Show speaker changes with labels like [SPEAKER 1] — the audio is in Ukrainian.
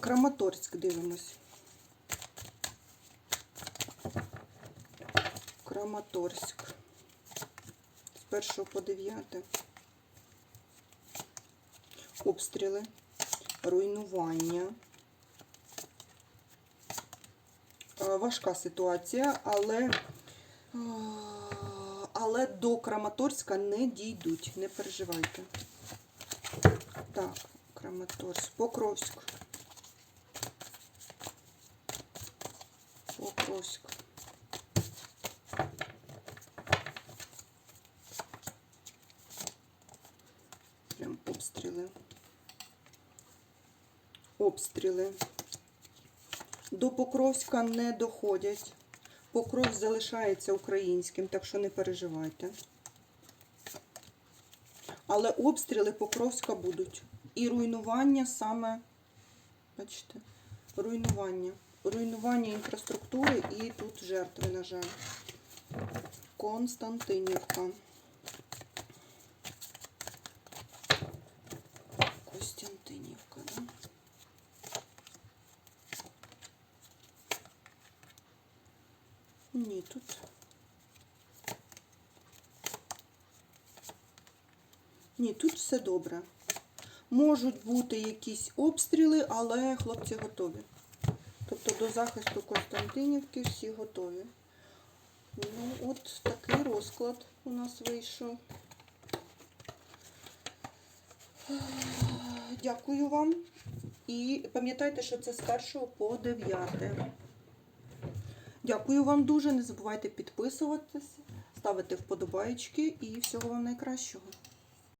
[SPEAKER 1] Краматорськ дивимось. Краматорськ. З 1 по 9. Обстріли, руйнування. Е, Важка ситуація, але, е, але до Краматорська не дійдуть, не переживайте. Так, Краматорськ, Покровськ. Покровськ. Прям обстріли. Обстріли. До Покровська не доходять. Покров залишається українським, так що не переживайте. Але обстріли Покровська будуть. І руйнування саме, бачите, руйнування. Руйнування інфраструктури і тут жертви, на жаль. Константинівка. Костянтинівка, да? Ні, тут. Ні, тут все добре. Можуть бути якісь обстріли, але хлопці готові. Тобто до захисту Константинівки всі готові. Ну, от такий розклад у нас вийшов. Дякую вам. І пам'ятайте, що це з 1 по 9. Дякую вам дуже. Не забувайте підписуватися, ставити вподобайки і всього вам найкращого.